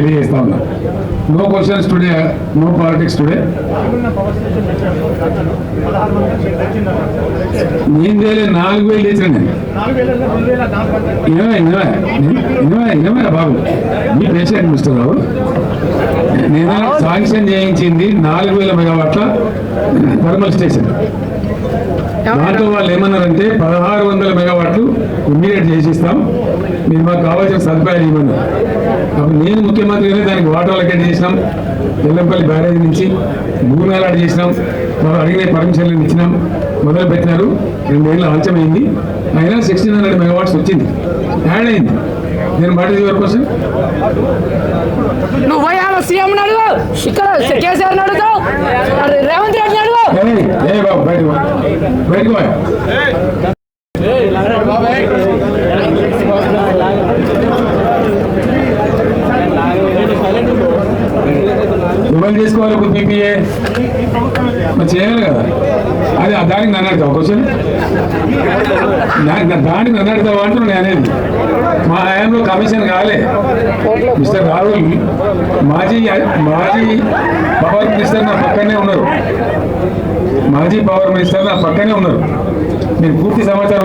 తెలియజేస్తా ఉన్నా no questions today no politics today నేను చేయలే నాలుగు వేలు తెచ్చిన నేను. ఇనవే ఇనవే ఇనవే బాబు? మీ పేషెంట్ మిస్టర్ రావు నేను శాంక్షన్ చేయించింది నాలుగు వేల మెగావాట్ల థర్మల్ స్టేషన్. దాంట్లో వాళ్ళు ఏమన్నారంటే పదహారు వందల మెగావాట్లు ఇమ్మీడియట్ చేసిస్తాం. మీరు మాకు కావాల్సిన సదుపాయాలు ఇవ్వన్నారు అప్పుడు నేను ముఖ్యమంత్రిగానే దానికి వాటర్ అలకేట్ చేసినాం. ఎల్లంపల్లి బ్యారేజ్ నుంచి భూమి అలాట్ చేసినాం. వాళ్ళు అడిగిన పర్మిషన్లు ఇచ్చినాం. మొదలు పెట్టినారు. రెండేళ్ళు ఆలస్యమైంది. అయినా సిక్స్టీన్ హండ్రెడ్ మెగావాట్స్ వచ్చింది. యాడ్ అయింది. నేను మాట యువర్ క్వశ్చన్ నువ్వు పోయి ఆమె సీఎం అడుగు. ఇక్కడ కేసీఆర్ అడుగు. అరే రేవంత్ రెడ్డి అడుగు. బయటకు ఎవరు చేసుకోవాలి ఇప్పుడు పీపీఏ. మరి చేయాలి కదా. అది దానికి నన్ను అడుగుతావు? క్వశ్చన్. దానికి నన్ను అడుగుతావు అంటున్నాను నేను అనేది. మా హయాంలో కమిషన్ కాలే. మిస్టర్ రాహుల్ మాజీ మాజీ పవర్ మినిస్టర్ నా పక్కనే ఉన్నారు. మాజీ పవర్ మినిస్టర్ నా పక్కనే ఉన్నారు. నేను పూర్తి సమాచారం